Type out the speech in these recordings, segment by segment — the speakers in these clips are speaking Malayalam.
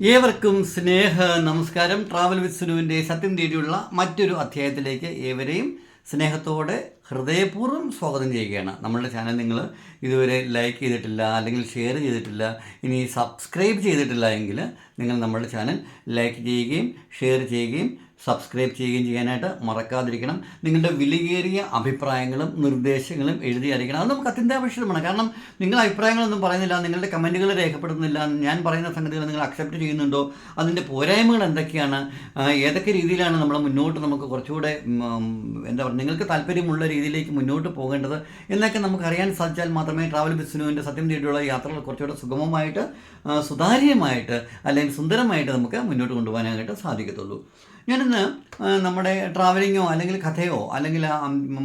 ഏവർക്കും സ്നേഹ നമസ്കാരം. ട്രാവൽ വിത്ത് സുനുവിന്റെ സത്യം തേടിയുള്ള മറ്റൊരു അധ്യായത്തിലേക്ക് ഏവരെയും സ്നേഹത്തോടെ ഹൃദയപൂർവം സ്വാഗതം ചെയ്യുകയാണ്. നമ്മളുടെ ചാനൽ നിങ്ങൾ ഇതുവരെ ലൈക്ക് ചെയ്തിട്ടില്ല അല്ലെങ്കിൽ ഷെയർ ചെയ്തിട്ടില്ല ഇനി സബ്സ്ക്രൈബ് ചെയ്തിട്ടില്ല എങ്കിൽ നിങ്ങൾ നമ്മളുടെ ചാനൽ ലൈക്ക് ചെയ്യുകയും ഷെയർ ചെയ്യുകയും സബ്സ്ക്രൈബ് ചെയ്യുകയും ചെയ്യാനായിട്ട് മറക്കാതിരിക്കണം. നിങ്ങളുടെ വിലയേറിയ അഭിപ്രായങ്ങളും നിർദ്ദേശങ്ങളും എഴുതി അറിയിക്കണം. അത് നമുക്ക് അത്യന്താപേക്ഷിതമാണ്. കാരണം നിങ്ങൾ അഭിപ്രായങ്ങളൊന്നും പറയുന്നില്ല നിങ്ങളുടെ കമന്റുകൾ രേഖപ്പെടുത്തുന്നില്ല ഞാൻ പറയുന്ന സംഗതികൾ നിങ്ങൾ അക്സെപ്റ്റ് ചെയ്യുന്നുണ്ടോ അതിന്റെ പോരായ്മകൾ എന്തൊക്കെയാണ് ഏതൊക്കെ രീതിയിലാണ് നമ്മൾ മുന്നോട്ട് നമുക്ക് കുറച്ചുകൂടെ എന്താ പറയുക നിങ്ങൾക്ക് താല്പര്യമുള്ള രീതിയിലേക്ക് മുന്നോട്ട് പോകേണ്ടത് എന്നൊക്കെ നമുക്ക് അറിയാൻ സാധിച്ചാൽ മാത്രമേ ട്രാവൽ ബിസിനുവിന്റെ സത്യം തേടിയുള്ള യാത്രകൾ കുറച്ചുകൂടെ സുഗമമായിട്ട് സുതാര്യമായിട്ട് അല്ലെങ്കിൽ സുന്ദരമായിട്ട് നമുക്ക് മുന്നോട്ട് കൊണ്ടുപോകാനായിട്ട് സാധിക്കത്തുള്ളൂ. ഞാനിന്ന് നമ്മുടെ ട്രാവലിങ്ങോ അല്ലെങ്കിൽ കഥയോ അല്ലെങ്കിൽ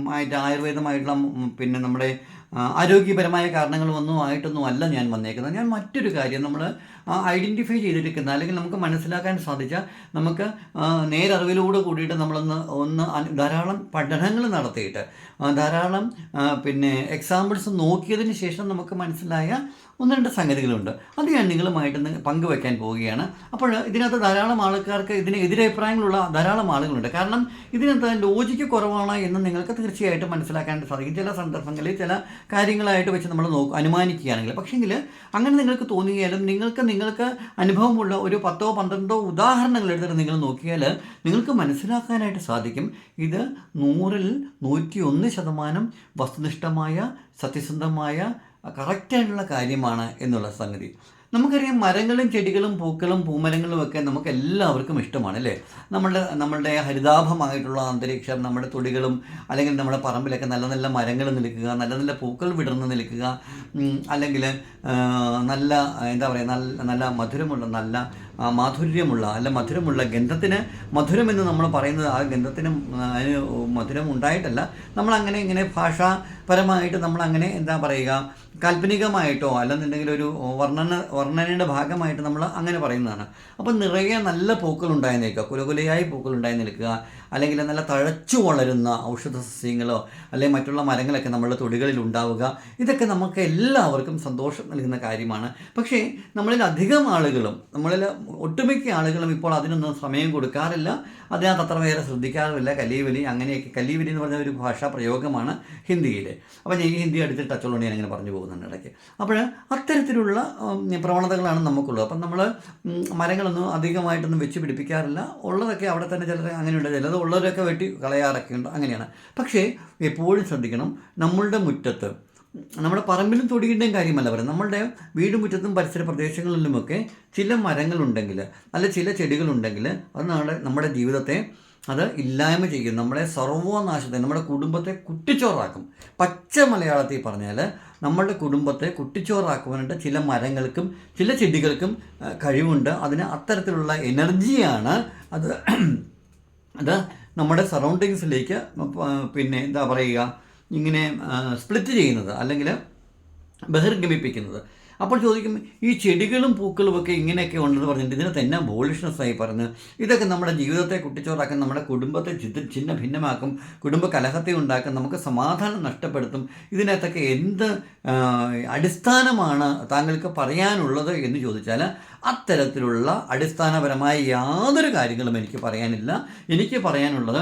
ആയിട്ട് ആയുർവേദമായിട്ടുള്ള പിന്നെ നമ്മുടെ ആരോഗ്യപരമായ കാരണങ്ങളൊന്നും ആയിട്ടൊന്നും അല്ല ഞാൻ വന്നേക്കുന്നത്. ഞാൻ മറ്റൊരു കാര്യം നമ്മൾ ഐഡന്റിഫൈ ചെയ്തിരിക്കുന്ന അല്ലെങ്കിൽ നമുക്ക് മനസ്സിലാക്കാൻ സാധിച്ച നമുക്ക് നേരറിവിലൂടെ കൂടിയിട്ട് നമ്മളൊന്ന് ഒന്ന് ധാരാളം പഠനങ്ങൾ നടത്തിയിട്ട് ധാരാളം പിന്നെ എക്സാമ്പിൾസ് നോക്കിയതിന് ശേഷം നമുക്ക് മനസ്സിലായ ഒന്ന് രണ്ട് സംഗതികളുണ്ട്. അത് ഞാൻ നിങ്ങളുമായിട്ട് പങ്കുവയ്ക്കാൻ പോവുകയാണ്. അപ്പോൾ ഇതിനകത്ത് ധാരാളം ആൾക്കാർക്ക് ഇതിന് എതിരഭിപ്രായങ്ങളുള്ള ധാരാളം ആളുകളുണ്ട്. കാരണം ഇതിനകത്ത് ലോജിക്ക് കുറവാണ് എന്ന് നിങ്ങൾക്ക് തീർച്ചയായിട്ടും മനസ്സിലാക്കാൻ സാധിക്കും. ചില സന്ദർഭങ്ങളിൽ ചില കാര്യങ്ങളായിട്ട് വെച്ച് നമ്മൾ നോക്കും അനുമാനിക്കുകയാണെങ്കിൽ. പക്ഷേങ്കിൽ അങ്ങനെ നിങ്ങൾക്ക് തോന്നിയാലും നിങ്ങൾക്ക് നിങ്ങൾക്ക് അനുഭവമുള്ള ഒരു പത്തോ പന്ത്രണ്ടോ ഉദാഹരണങ്ങൾ എടുത്തിട്ട് നിങ്ങൾ നോക്കിയാൽ നിങ്ങൾക്ക് മനസ്സിലാക്കാനായിട്ട് സാധിക്കും. ഇത് നൂറിൽ നൂറ്റി ഒന്ന് ശതമാനം വസ്തുനിഷ്ഠമായ സത്യസന്ധമായ കറക്റ്റായിട്ടുള്ള കാര്യമാണ് എന്നുള്ള സംഗതി. നമുക്കറിയാം മരങ്ങളും ചെടികളും പൂക്കളും പൂമരങ്ങളും ഒക്കെ നമുക്ക് എല്ലാവർക്കും ഇഷ്ടമാണ് അല്ലേ? നമ്മളുടെ നമ്മളുടെ ഹരിതാഭമായിട്ടുള്ള അന്തരീക്ഷം നമ്മുടെ തൊടികളും അല്ലെങ്കിൽ നമ്മുടെ പറമ്പിലൊക്കെ നല്ല നല്ല മരങ്ങൾ നിൽക്കുക നല്ല നല്ല പൂക്കൾ വിടർന്ന് നിൽക്കുക അല്ലെങ്കിൽ നല്ല എന്താ പറയുക നല്ല നല്ല മധുരമുള്ള നല്ല മാധുര്യമുള്ള അല്ല മധുരമുള്ള ഗന്ധത്തിന് മധുരം എന്ന് നമ്മൾ പറയുന്നത് ആ ഗന്ധത്തിന് അതിന് മധുരം ഉണ്ടായിട്ടല്ല. നമ്മളങ്ങനെ ഇങ്ങനെ ഭാഷാപരമായിട്ട് നമ്മളങ്ങനെ എന്താ പറയുക കാൽപ്പനികമായിട്ടോ അല്ലെന്നുണ്ടെങ്കിൽ ഒരു വർണന വർണനയുടെ ഭാഗമായിട്ട് നമ്മൾ അങ്ങനെ പറയുന്നതാണ്. അപ്പം നിറയെ നല്ല പൂക്കൾ ഉണ്ടായി നിൽക്കുക. കുലകുലയായി പൂക്കൾ ഉണ്ടായി നിൽക്കുക. അല്ലെങ്കിൽ നല്ല തഴച്ചു വളരുന്ന ഔഷധ സസ്യങ്ങളോ അല്ലെങ്കിൽ മറ്റുള്ള മരങ്ങളൊക്കെ നമ്മുടെ തൊടികളിൽ ഉണ്ടാവുക. ഇതൊക്കെ നമുക്ക് എല്ലാവർക്കും സന്തോഷം നൽകുന്ന കാര്യമാണ്. പക്ഷേ നമ്മളിൽ അധികം ആളുകളും നമ്മളിൽ ഒട്ടുമിക്ക ആളുകളും ഇപ്പോൾ അതിനൊന്നും സമയം കൊടുക്കാറില്ല. അതിനകത്ത് അത്ര വേറെ ശ്രദ്ധിക്കാറുമില്ല. കലീവലി അങ്ങനെയൊക്കെ കലീവലി എന്ന് പറഞ്ഞ ഒരു ഭാഷാ പ്രയോഗമാണ് ഹിന്ദിയിൽ അപ്പോൾ ഞാൻ ഈ ഹിന്ദി അടുത്ത് ടച്ചുള്ളതുകൊണ്ട് ഞാൻ അങ്ങനെ പറഞ്ഞു പോകുന്നുണ്ട് ഇടയ്ക്ക്. അപ്പോൾ അത്തരത്തിലുള്ള പ്രവണതകളാണ് നമുക്കുള്ളത്. അപ്പം നമ്മൾ മരങ്ങളൊന്നും അധികമായിട്ടൊന്നും വെച്ച് പിടിപ്പിക്കാറില്ല. ഉള്ളതൊക്കെ അവിടെ തന്നെ ചിലർ അങ്ങനെയുണ്ട്. ചിലത് ഉള്ളവരൊക്കെ വെട്ടി കളയാറൊക്കെ ഉണ്ട് അങ്ങനെയാണ്. പക്ഷേ എപ്പോഴും ശ്രദ്ധിക്കണം നമ്മളുടെ മുറ്റത്ത് നമ്മുടെ പറമ്പിലും തൊടിയുടെയും കാര്യമല്ല പറയുന്നത്. നമ്മളുടെ വീടും മുറ്റത്തും പരിസര പ്രദേശങ്ങളിലുമൊക്കെ ചില മരങ്ങളുണ്ടെങ്കിൽ അല്ല ചില ചെടികളുണ്ടെങ്കിൽ അത് നമ്മുടെ നമ്മുടെ ജീവിതത്തെ അത് ഇല്ലായ്മ ചെയ്യും. നമ്മളെ സർവനാശത്തെ നമ്മുടെ കുടുംബത്തെ കുട്ടിച്ചോറാക്കും. പച്ച മലയാളത്തിൽ പറഞ്ഞാൽ നമ്മളുടെ കുടുംബത്തെ കുട്ടിച്ചോറാക്കുവാനായിട്ട് ചില മരങ്ങൾക്കും ചില ചെടികൾക്കും കഴിവുണ്ട്. അതിന് അത്തരത്തിലുള്ള എനർജിയാണ് അത് അത് നമ്മുടെ സറൗണ്ടിങ്സിലേക്ക് പിന്നെ എന്താ പറയുക ഇങ്ങനെ സ്പ്ലിറ്റ് ചെയ്യുന്നത് അല്ലെങ്കിൽ ബഹിർഗമിപ്പിക്കുന്നത്. അപ്പോൾ ചോദിക്കും ഈ ചെടികളും പൂക്കളും ഒക്കെ ഇങ്ങനെയൊക്കെ ഉണ്ടെന്ന് പറഞ്ഞിട്ട് ഇതിനെ തന്നെ ബോളിഷ്നസ്സായി പറഞ്ഞ് ഇതൊക്കെ നമ്മുടെ ജീവിതത്തെ കുട്ടിച്ചോറാക്കും നമ്മുടെ കുടുംബത്തെ ചിത്ത ചിഹ്ന ഭിന്നമാക്കും കുടുംബ കലഹത്തെ ഉണ്ടാക്കും നമുക്ക് സമാധാനം നഷ്ടപ്പെടുത്തും ഇതിനകത്തൊക്കെ എന്ത് അടിസ്ഥാനമാണ് താങ്കൾക്ക് പറയാനുള്ളത് എന്ന് ചോദിച്ചാൽ അത്തരത്തിലുള്ള അടിസ്ഥാനപരമായ യാതൊരു കാര്യങ്ങളും എനിക്ക് പറയാനില്ല. എനിക്ക് പറയാനുള്ളത്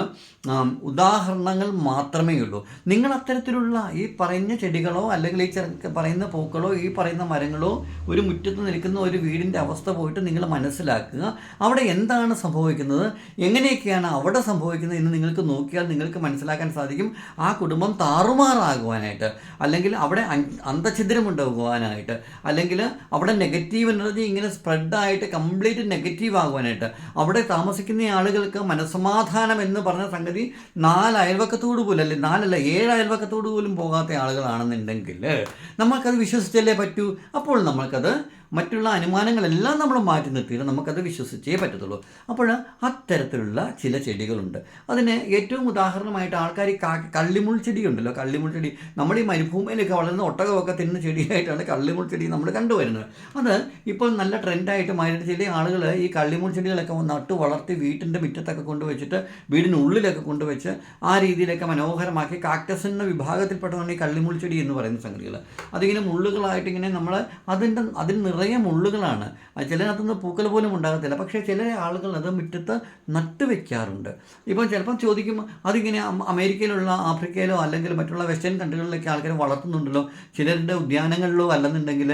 ഉദാഹരണങ്ങൾ മാത്രമേ ഉള്ളൂ. നിങ്ങൾ അത്തരത്തിലുള്ള ഈ പറഞ്ഞ ചെടികളോ അല്ലെങ്കിൽ ഈ പറയുന്ന പൂക്കളോ ഈ പറയുന്ന മരങ്ങളോ ഒരു മുറ്റത്ത് നിൽക്കുന്ന ഒരു വീടിന്റെ അവസ്ഥ പോയിട്ട് നിങ്ങൾ മനസ്സിലാക്കുക. അവിടെ എന്താണ് സംഭവിക്കുന്നത്? എങ്ങനെയൊക്കെയാണ് അവിടെ സംഭവിക്കുന്നത് എന്ന് നിങ്ങൾക്ക് നോക്കിയാൽ നിങ്ങൾക്ക് മനസ്സിലാക്കാൻ സാധിക്കും. ആ കുടുംബം താറുമാറാകുവാനായിട്ട് അല്ലെങ്കിൽ അവിടെ അന്തഛിദ്രമുണ്ടാകുവാനായിട്ട് അല്ലെങ്കിൽ അവിടെ നെഗറ്റീവ് എനർജി ഇങ്ങനെ സ്പ്രെഡായിട്ട് കംപ്ലീറ്റ് നെഗറ്റീവ് ആകുവാനായിട്ട് അവിടെ താമസിക്കുന്ന ആളുകൾക്ക് മനസ്സമാധാനം എന്ന് പറഞ്ഞ സംഗതി നാല് അയൽവക്കത്തോട് പോലും അല്ലെ നാലല്ല ഏഴ് അയൽവക്കത്തോട് പോലും പോകാത്ത ആളുകളാണെന്നുണ്ടെങ്കിൽ നമ്മൾക്കത് വിശ്വസിച്ചല്ലേ പറ്റൂ? അപ്പോൾ നമ്മൾക്കത് മറ്റുള്ള അനുമാനങ്ങളെല്ലാം നമ്മൾ മാറ്റി നിർത്തിയിട്ട് നമുക്കത് വിശ്വസിച്ചേ പറ്റത്തുള്ളൂ. അപ്പോൾ അത്തരത്തിലുള്ള ചില ചെടികളുണ്ട്. അതിന് ഏറ്റവും ഉദാഹരണമായിട്ട് ആൾക്കാർ ഈ കള്ളിമുൾ ചെടിയുണ്ടല്ലോ. കള്ളിമുൾ ചെടി നമ്മൾ ഈ മരുഭൂമിയിലൊക്കെ വളരുന്ന ഒട്ടകമൊക്കെ തിന്ന ചെടിയായിട്ടാണ് കള്ളിമുൾ ചെടി നമ്മൾ കണ്ടുവരുന്നത്. അത് ഇപ്പോൾ നല്ല ട്രെൻഡായിട്ട് മാറിയിട്ട് ചില ആളുകൾ ഈ കള്ളിമുൾ ചെടികളൊക്കെ നട്ടു വളർത്തി വീട്ടിന്റെ മുറ്റത്തൊക്കെ കൊണ്ടുവച്ചിട്ട് വീടിനുള്ളിലൊക്കെ കൊണ്ടുവച്ച് ആ രീതിയിലൊക്കെ മനോഹരമാക്കി കാക്ടസ് എന്ന വിഭാഗത്തിൽപ്പെട്ടതാണ് ഈ കള്ളിമുൾ ചെടി എന്ന് പറയുന്ന സംഗതികൾ. അതിങ്ങനെ മുള്ളുകളായിട്ട് ഇങ്ങനെ നമ്മൾ അതിന്റെ അതിന് നിറ നിറയെ മുള്ളുകളാണ്. ചിലതിനകത്തുനിന്ന് പൂക്കൾ പോലും ഉണ്ടാകത്തില്ല. പക്ഷേ ചില ആളുകൾ അത് മുറ്റത്ത് നട്ടു വെക്കാറുണ്ട്. ഇപ്പം ചിലപ്പം ചോദിക്കും അതിങ്ങനെ അമേരിക്കയിലുള്ള ആഫ്രിക്കയിലോ അല്ലെങ്കിൽ മറ്റുള്ള വെസ്റ്റേൺ കൺട്രികളിലൊക്കെ ആൾക്കാർ വളർത്തുന്നുണ്ടല്ലോ. ചിലരുടെ ഉദ്യാനങ്ങളിലോ അല്ലെന്നുണ്ടെങ്കിൽ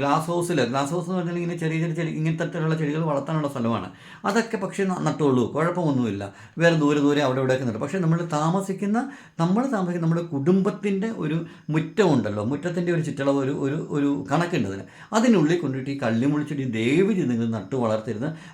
ഗ്ലാസ് ഹൗസിൽ ഗ്ലാസ് ഹൗസ് എന്ന് പറഞ്ഞാൽ ഇങ്ങനെ ചെറിയ ചെറിയ ചെടി ഇങ്ങനത്തെ തരത്തിലുള്ള ചെടികൾ വളർത്താനുള്ള സ്ഥലമാണ്. അതൊക്കെ പക്ഷേ നട്ടുള്ളൂ നട്ടോളൂ കുഴപ്പമൊന്നുമില്ല. വേറെ ദൂരെ ദൂരെ അവിടെ ഇവിടെയൊക്കെ നട്ടു പക്ഷേ നമ്മൾ താമസിക്കുന്ന നമ്മൾ താമസിക്കുന്ന നമ്മുടെ കുടുംബത്തിന്റെ ഒരു മുറ്റമുണ്ടല്ലോ. മുറ്റത്തിന്റെ ഒരു ചുറ്റളവ് ഒരു ഒരു ഒരു കണക്കുണ്ട് അതിന് അതിനുള്ളിൽ കൊണ്ടിട്ട് ഈ കള്ളിമുളിച്ചെടി ദയവ് ചെയ്ത് നിങ്ങൾ നട്ടു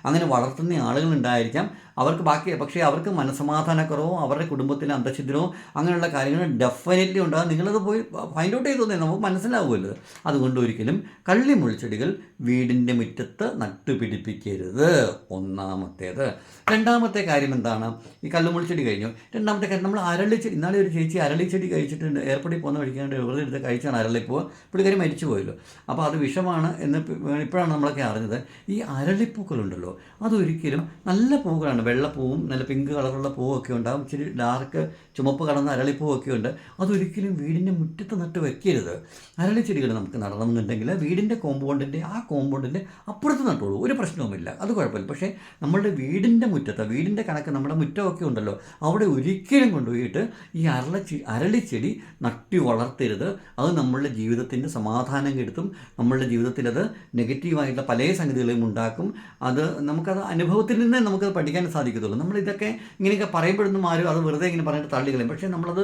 അങ്ങനെ വളർത്തുന്ന ആളുകൾ ഉണ്ടായിരിക്കാം. അവർക്ക് ബാക്കി പക്ഷേ അവർക്ക് മനസമാധാനക്കുറവും അവരുടെ കുടുംബത്തിലെ അന്തഛിദ്രവും അങ്ങനെയുള്ള കാര്യങ്ങൾ ഡെഫിനറ്റ്ലി ഉണ്ടാകും നിങ്ങളത് പോയി ഫൈൻഡ് ഔട്ട് ചെയ്തു തന്നെ നമുക്ക് മനസ്സിലാവുമല്ലോ. അതുകൊണ്ട് ഒരിക്കലും കള്ളിമുൾച്ചെടികൾ വീടിന്റെ മുറ്റത്ത് നട്ടുപിടിപ്പിക്കരുത് ഒന്നാമത്തേത്. രണ്ടാമത്തെ കാര്യം എന്താണ്? ഈ കള്ളുമുൾച്ചെടി കഴിഞ്ഞു. രണ്ടാമത്തെ കാര്യം നമ്മൾ അരളിച്ചെടി ഇന്നാളെ ഒരു ചേച്ചി അരളിച്ചെടി കഴിച്ചിട്ടുണ്ട് ഏർപ്പെടി പോകുന്ന കഴിക്കാണ്ട് വെറുതെ എടുത്ത് കഴിച്ചാണ് അരളിപ്പോൾ പുള്ളിക്കാരി മരിച്ചു പോയല്ലോ അപ്പോൾ അത് വിഷമാണ്. എന്ന് ഇപ്പ- ഇപ്പോഴാണ് നമ്മളൊക്കെ അറിഞ്ഞത്. ഈ അരളിപ്പൂക്കളുണ്ടല്ലോ അതൊരിക്കലും നല്ല പൂക്കളാണ്. വെള്ളപ്പൂവും നല്ല പിങ്ക് കളറുള്ള പൂവൊക്കെ ഉണ്ടാകും ഇച്ചിരി ഡാർക്ക് ചുമപ്പ് കടന്ന അരളിപ്പൂവൊക്കെ ഉണ്ട്. അതൊരിക്കലും വീടിന്റെ മുറ്റത്ത് നട്ട് വെക്കരുത്. അരളിച്ചെടികൾ നമുക്ക് നടണമെന്നുണ്ടെങ്കിൽ വീടിന്റെ കോമ്പൗണ്ടിന്റെ ആ കോമ്പൗണ്ടിന്റെ അപ്പുറത്ത് നട്ടുള്ളൂ ഒരു പ്രശ്നവുമില്ല. അത് കുഴപ്പമില്ല. പക്ഷേ നമ്മളുടെ വീടിന്റെ മുറ്റത്ത് വീടിന്റെ കണക്ക് നമ്മുടെ മുറ്റമൊക്കെ ഉണ്ടല്ലോ അവിടെ ഒരിക്കലും കൊണ്ടുപോയിട്ട് ഈ അരളച്ചി അരളിച്ചെടി നട്ടി വളർത്തരുത്. അത് നമ്മളുടെ ജീവിതത്തിന്റെ സമാധാനം കെടുത്തും. നമ്മളുടെ ജീവിതത്തിൽ അത് നെഗറ്റീവായിട്ടുള്ള പല സംഗതികളെയും ഉണ്ടാക്കും. അത് നമുക്കത് അനുഭവത്തിൽ നിന്നേ നമുക്കത് പഠിക്കാൻ സാധിക്കത്തുള്ളൂ. നമ്മൾ ഇതൊക്കെ ഇങ്ങനെയൊക്കെ പറയുമ്പോഴൊന്നും ആരും അത് വെറുതെ ഇങ്ങനെ പറഞ്ഞിട്ട് തള്ളിക്കളയും. പക്ഷേ നമ്മളത്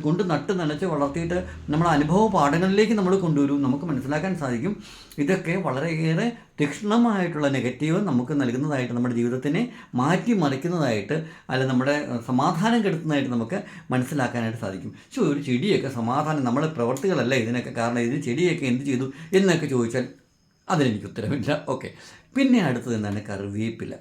കൊണ്ട് നട്ട് നനച്ച് വളർത്തിയിട്ട് നമ്മുടെ അനുഭവ പാഠങ്ങളിലേക്ക് നമ്മൾ കൊണ്ടുവരും. നമുക്ക് മനസ്സിലാക്കാൻ സാധിക്കും. ഇതൊക്കെ വളരെയേറെ തീക്ഷ്ണമായിട്ടുള്ള നെഗറ്റീവ് നമുക്ക് നൽകുന്നതായിട്ട് നമ്മുടെ ജീവിതത്തിനെ മാറ്റിമറിക്കുന്നതായിട്ട് അല്ല നമ്മുടെ സമാധാനം കെടുത്തുന്നതായിട്ട് നമുക്ക് മനസ്സിലാക്കാനായിട്ട് സാധിക്കും. പക്ഷേ ഒരു ചെടിയൊക്കെ സമാധാനം നമ്മുടെ പ്രവർത്തികളല്ല ഇതിനൊക്കെ കാരണം ഇതിന് ചെടിയൊക്കെ എന്ത് ചെയ്തു എന്നൊക്കെ ചോദിച്ചാൽ അതിനെനിക്ക് ഉത്തരവില്ല ഓക്കെ. പിന്നെ അടുത്തത് എന്താണ്? കറിവേപ്പില.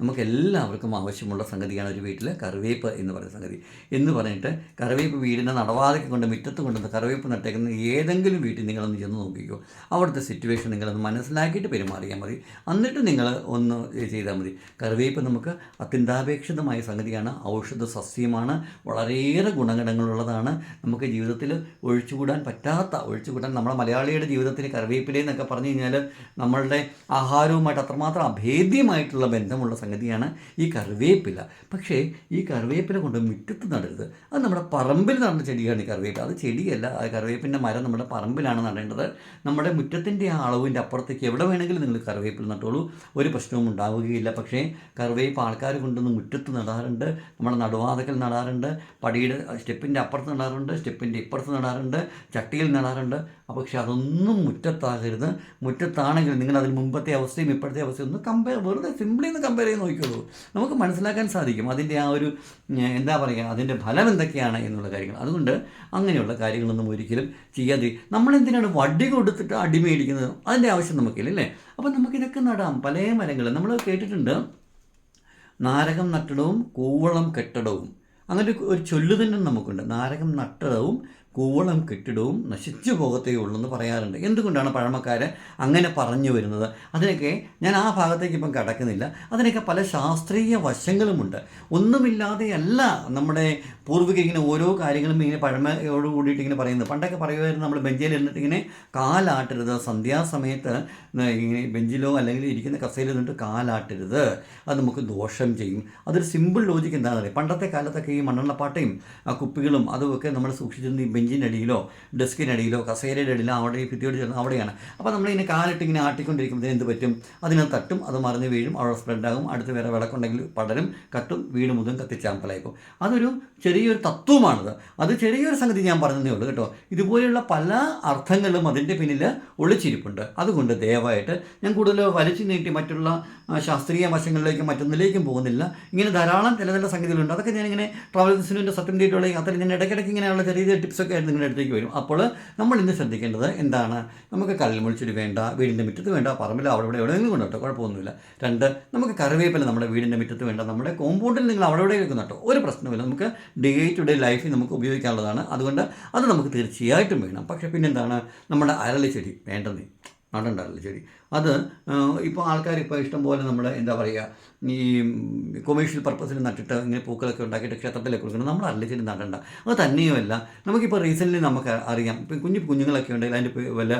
നമുക്ക് എല്ലാവർക്കും ആവശ്യമുള്ള സംഗതിയാണ് ഒരു വീട്ടിൽ കറിവേപ്പ് എന്ന് പറയുന്ന സംഗതി. എന്ന് പറഞ്ഞിട്ട് കറിവേപ്പ് വീടിന്റെ നടവാതയ്ക്ക് കൊണ്ട് മുറ്റത്ത് കൊണ്ട് കറിവേപ്പ് നട്ടേക്കുന്ന ഏതെങ്കിലും വീട്ടിൽ നിങ്ങളൊന്ന് ചെന്ന് നോക്കിക്കോ. അവിടുത്തെ സിറ്റുവേഷൻ നിങ്ങളൊന്ന് മനസ്സിലാക്കിയിട്ട് പെരുമാറിയാൽ മതി. എന്നിട്ട് നിങ്ങൾ ഒന്ന് ചെയ്താൽ മതി. കറിവേപ്പ് നമുക്ക് അത്യന്താപേക്ഷിതമായ സംഗതിയാണ്. ഔഷധ സസ്യമാണ്. വളരെയേറെ ഗുണഗണങ്ങളുള്ളതാണ് നമുക്ക് ജീവിതത്തിൽ ഒഴിച്ചുകൂടാൻ പറ്റാത്ത ഒഴിച്ചുകൂടാൻ നമ്മുടെ മലയാളിയുടെ ജീവിതത്തിൽ കറിവേപ്പിലേ എന്നൊക്കെ പറഞ്ഞു കഴിഞ്ഞാൽ നമ്മളുടെ ആഹാരവുമായിട്ട് അത്രമാത്രം അഭേദ്യമായിട്ടുള്ള ബന്ധമുള്ള സംഗതിയാണ് ഈ കറിവേപ്പില. പക്ഷേ ഈ കറിവേപ്പില കൊണ്ട് മുറ്റത്ത് നടരുത്. അത് നമ്മുടെ പറമ്പിൽ നടന്ന ചെടിയാണ് ഈ കറിവേപ്പില. അത് ചെടിയല്ല. ആ കറിവേപ്പിന്റെ മരം നമ്മുടെ പറമ്പിലാണ് നടേണ്ടത്. നമ്മുടെ മുറ്റത്തിന്റെ ആ അളവിന്റെ അപ്പുറത്തേക്ക് എവിടെ വേണമെങ്കിലും നിങ്ങൾ കറിവേപ്പില നട്ടോളൂ. ഒരു പ്രശ്നവും ഉണ്ടാവുകയില്ല. പക്ഷേ കറിവേപ്പ് ആൾക്കാർ കൊണ്ടുവന്ന് മുറ്റത്ത് നടാറുണ്ട്. നമ്മുടെ നടുവാതക്കൽ നടാറുണ്ട്. പടിയുടെ സ്റ്റെപ്പിന്റെ അപ്പുറത്ത് നടാറുണ്ട്. സ്റ്റെപ്പിന്റെ ഇപ്പുറത്ത് നടാറുണ്ട്. ചട്ടിയിൽ നടാറുണ്ട്. പക്ഷേ അതൊന്നും മുറ്റത്താകരുത്. മുറ്റത്താണെങ്കിൽ നിങ്ങൾ അതിന് മുമ്പത്തെ അവസ്ഥയും ഇപ്പോഴത്തെ അവസ്ഥയും ഒന്ന് കമ്പയർ വെറുതെ സിംപ്ലി ഒന്ന് കമ്പയർ ചെയ്ത് നോക്കിക്കോളൂ. നമുക്ക് മനസ്സിലാക്കാൻ സാധിക്കും അതിന്റെ ആ ഒരു എന്താ പറയുക അതിന്റെ ഫലം എന്തൊക്കെയാണ് എന്നുള്ള കാര്യങ്ങൾ. അതുകൊണ്ട് അങ്ങനെയുള്ള കാര്യങ്ങളൊന്നും ഒരിക്കലും ചെയ്യാതെ നമ്മളെന്തിനാണ് വടി കൊടുത്തിട്ട് അടി മേടിക്കുന്നത്? അതിന്റെ ആവശ്യം നമുക്കില്ല അല്ലേ? അപ്പോൾ നമുക്കിതൊക്കെ നടാം. പല മരങ്ങൾ നമ്മൾ കേട്ടിട്ടുണ്ട്. നാരകം നട്ടടവും കൂവളം കെട്ടടവും. അങ്ങനെ ഒരു ചൊല്ലു തന്നെ നമുക്കുണ്ട്. നാരകം നട്ടടവും കൂവളം കെട്ടിടവും നശിച്ചു പോകത്തേ ഉള്ളൂ എന്ന് പറയാറുണ്ട്. എന്തുകൊണ്ടാണ് പഴമക്കാർ അങ്ങനെ പറഞ്ഞു വരുന്നത്? അതിനൊക്കെ ഞാൻ ആ ഭാഗത്തേക്ക് ഇപ്പം കടക്കുന്നില്ല. അതിനൊക്കെ പല ശാസ്ത്രീയ വശങ്ങളുമുണ്ട്. ഒന്നുമില്ലാതെയല്ല നമ്മുടെ പൂർവികർ ഇങ്ങനെ ഓരോ കാര്യങ്ങളും ഇങ്ങനെ പഴമയോട് കൂടിയിട്ട് ഇങ്ങനെ പറയുന്നത്. പണ്ടൊക്കെ പറയുമായിരുന്നു നമ്മൾ ബെഞ്ചിൽ ഇരുന്നിട്ട് ഇങ്ങനെ കാലാട്ടരുത് സന്ധ്യാസമയത്ത് ഇങ്ങനെ ബെഞ്ചിലോ അല്ലെങ്കിൽ ഇരിക്കുന്ന കസേരയിൽ നിന്നിട്ട് കാലാട്ടരുത്. അത് നമുക്ക് ദോഷം ചെയ്യും. അതൊരു സിമ്പിൾ ലോജിക്ക് എന്താണെന്ന് അറിയാം പണ്ടത്തെ കാലത്തൊക്കെ ഈ മണ്ണെണ്ണപ്പാട്ടയും ആ കുപ്പികളും അതുമൊക്കെ നമ്മൾ സൂക്ഷിച്ചിരുന്ന ഈ ബെഞ്ചിന്റെ അടിയിലോ ഡെസ്കിനടിയിലോ കസേരയുടെ അടിയിലോ അവിടെ ഈ ഭിത്തിയോട് ചേർന്ന് അവിടെയാണ്. അപ്പോൾ നമ്മളിങ്ങനെ കാലിട്ട് ഇങ്ങനെ ആട്ടിക്കൊണ്ടിരിക്കുമ്പോൾ എന്ത് പറ്റും? അതിനെ തട്ടും അത് മറിഞ്ഞ് വീഴും അവിടെ സ്പ്രെഡാകും അടുത്ത് വേറെ വിളക്കുണ്ടെങ്കിൽ പടരും കട്ടും വീട് മുതൽ കത്തിച്ചാമ്പലായിപ്പോൾ അതൊരു ചെറിയൊരു തത്വമാണത്. അത് ചെറിയൊരു സംഗതി ഞാൻ പറഞ്ഞതേ ഉള്ളൂ കേട്ടോ. ഇതുപോലെയുള്ള പല അർത്ഥങ്ങളും അതിന്റെ പിന്നിൽ ഒളിച്ചിരിപ്പുണ്ട്. അതുകൊണ്ട് ദയവായിട്ട് ഞാൻ കൂടുതൽ വലിച്ചു നീട്ടി മറ്റുള്ള ശാസ്ത്രീയ വശങ്ങളിലേക്കും മറ്റൊന്നിലേക്കും പോകുന്നില്ല. ഇങ്ങനെ ധാരാളം ചില ചില സംഗതികളുണ്ട്. അതൊക്കെ ഞാനിങ്ങനെ ട്രാവൽ ബിസിനസിന്റെ സത്യം ഡേറ്റുള്ള യാത്ര ഞാൻ ഇടയ്ക്കിടയ്ക്ക് ഇങ്ങനെയുള്ള ചെറിയ ചെറിയ ആയിട്ട് നിങ്ങളുടെ അടുത്തേക്ക് വരും. അപ്പോൾ നമ്മൾ ഇന്ന് ശ്രദ്ധിക്കേണ്ടത് എന്താണ്? നമുക്ക് കല്ലുമുളിച്ചെടി വേണ്ട വീടിന്റെ മുറ്റത്ത് വേണ്ട പറമ്പിൽ അവിടെ ഇവിടെ എവിടെയെങ്കിലും കൊണ്ട് കേട്ടോ കുഴപ്പമൊന്നുമില്ല. രണ്ട് നമുക്ക് കറിവേപ്പില നമ്മുടെ വീടിന്റെ മുറ്റത്ത് വേണ്ട നമ്മുടെ കോമ്പൗണ്ടിൽ നിങ്ങൾ അവിടെ ഇവിടെ വെക്കുന്ന കേട്ടോ ഒരു പ്രശ്നമില്ല നമുക്ക് ഡേ ടു ഡേ ലൈഫിൽ നമുക്ക് ഉപയോഗിക്കാനുള്ളതാണ്. അതുകൊണ്ട് അത് നമുക്ക് തീർച്ചയായിട്ടും വേണം. പക്ഷേ പിന്നെന്താണ്? നമ്മുടെ അരളിച്ചെടി വേണ്ടത് നടണ്ട അരളിച്ചെടി അത് ഇപ്പോൾ ആൾക്കാർ ഇപ്പോൾ ഇഷ്ടംപോലെ നമ്മൾ എന്താ പറയുക ഈ കൊമേഴ്ഷ്യൽ പർപ്പസിന് നട്ടിട്ട് ഇങ്ങനെ പൂക്കളൊക്കെ ഉണ്ടാക്കിയിട്ട് ക്ഷേത്രത്തിലേക്ക് കൊടുക്കണം. നമ്മൾ അരളിച്ചിട്ട് നടണ്ട. അത് തന്നെയുമല്ല. നമുക്കിപ്പോൾ റീസെന്റ്ലി നമുക്ക് അറിയാം. ഇപ്പം കുഞ്ഞു കുഞ്ഞുങ്ങളൊക്കെ ഉണ്ടെങ്കിൽ അതിന്റെ വല്ല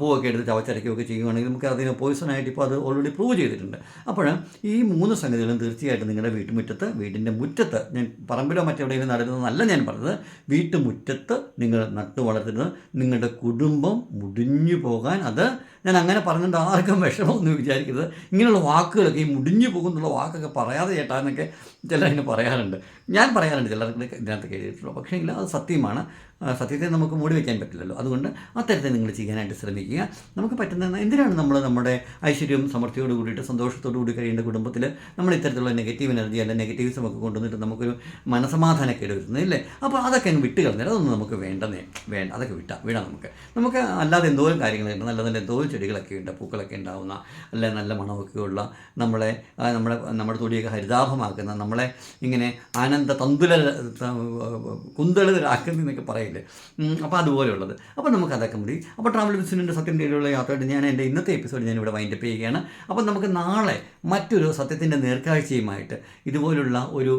പൂവൊക്കെ എടുത്ത് ചവച്ചരയ്ക്കുകയൊക്കെ ചെയ്യുകയാണെങ്കിൽ നമുക്ക് അതിന് പോയിസണായിട്ട് ഇപ്പോൾ അത് ഓൾറെഡി പ്രൂവ് ചെയ്തിട്ടുണ്ട്. അപ്പോൾ ഈ മൂന്ന് സംഗതികളും തീർച്ചയായിട്ടും നിങ്ങളുടെ വീട്ടുമുറ്റത്ത് വീടിന്റെ മുറ്റത്ത് ഞാൻ പറമ്പിലോ മറ്റെവിടെയെങ്കിലും നടുന്നതെന്നല്ല ഞാൻ പറഞ്ഞത് വീട്ടുമുറ്റത്ത് നിങ്ങൾ നട്ടു വളർത്തുന്നത് നിങ്ങളുടെ കുടുംബം മുടിഞ്ഞു പോകാൻ അത് ഞാൻ അങ്ങനെ പറഞ്ഞിട്ട് ആർക്കും വിഷമമൊന്നും വിചാരിക്കരുത്. ഇങ്ങനെയുള്ള വാക്കുകളൊക്കെ ഈ മുടിഞ്ഞു പോകുന്നുള്ള വാക്കൊക്കെ പറയാതെ ചേട്ടാ എന്നൊക്കെ ചിലർ അതിന് പറയാറുണ്ട്. ഞാൻ പറയാറുണ്ട് ചിലർക്ക് ഇതിനകത്ത് കേട്ടിട്ടുള്ളൂ പക്ഷേ എങ്കിൽ അത് സത്യമാണ്. സത്യത്തെ നമുക്ക് മൂടി വയ്ക്കാൻ പറ്റില്ലല്ലോ. അതുകൊണ്ട് അത്തരത്തിൽ നിങ്ങൾ ചെയ്യാനായിട്ട് ശ്രമിക്കുക. നമുക്ക് പറ്റുന്ന എന്തിനാണ് നമ്മൾ നമ്മുടെ ഐശ്വര്യവും സമൃദ്ധിയോട് കൂടിയിട്ട് സന്തോഷത്തോടു കൂടി കഴിയേണ്ട കുടുംബത്തിൽ നമ്മൾ ഇത്തരത്തിലുള്ള നെഗറ്റീവ് എനർജി അല്ലെങ്കിൽ നെഗറ്റീവ്സ് ഒക്കെ കൊണ്ടുവന്നിട്ട് നമുക്കൊരു മനസമാധാനക്കേട് വരുന്നത് ഇല്ലേ? അപ്പോൾ അതൊക്കെ അങ്ങ് വിട്ട് കളഞ്ഞാൽ അതൊന്നും നമുക്ക് വേണ്ടെന്നേ വേണ്ട അതൊക്കെ വിട്ടാ വിടാം നമുക്ക്. നമുക്ക് അല്ലാതെ എന്തോരം കാര്യങ്ങളുണ്ട് നല്ല നല്ല എന്തോരം ചെടികളൊക്കെ ഉണ്ട് പൂക്കളൊക്കെ ഉണ്ടാവുന്ന അല്ലെ നല്ല മണമൊക്കെ ഉള്ള നമ്മളെ നമ്മുടെ നമ്മുടെ തൊടിയൊക്കെ ഹരിതാഭമാക്കുന്ന നമ്മളെ ഇങ്ങനെ ആനന്ദ തന്തുല കുന്തളിതരാക്കുന്ന എന്നൊക്കെ പറയില്ലേ അപ്പോൾ അതുപോലെയുള്ളത്. അപ്പോൾ നമുക്ക് അതൊക്കെ മതി അപ്പോൾ ട്രാവൽ വിസിന്റെ സത്യം തേടിയുള്ള യാത്രയായിട്ട് ഞാൻ എന്റെ ഇന്നത്തെ എപ്പിസോഡ് ഞാൻ ഇവിടെ വൈൻഡപ്പ് ചെയ്യുകയാണ്. അപ്പോൾ നമുക്ക് നാളെ മറ്റൊരു സത്യത്തിന്റെ നേർക്കാഴ്ചയുമായിട്ട് ഇതുപോലുള്ള ഒരു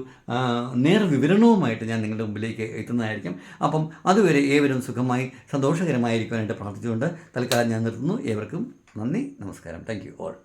നേർ നേർവിവരണവുമായിട്ട് ഞാൻ നിങ്ങളുടെ മുമ്പിലേക്ക് എത്തുന്നതായിരിക്കും. അപ്പം അതുവരെ ഏവരും സുഖമായി സന്തോഷകരമായിരിക്കുവാനായിട്ട് പ്രാർത്ഥിച്ചുകൊണ്ട് തൽക്കാലം ഞാൻ നിർത്തുന്നു. ഏവർക്കും നന്ദി നമസ്കാരം. Thank you all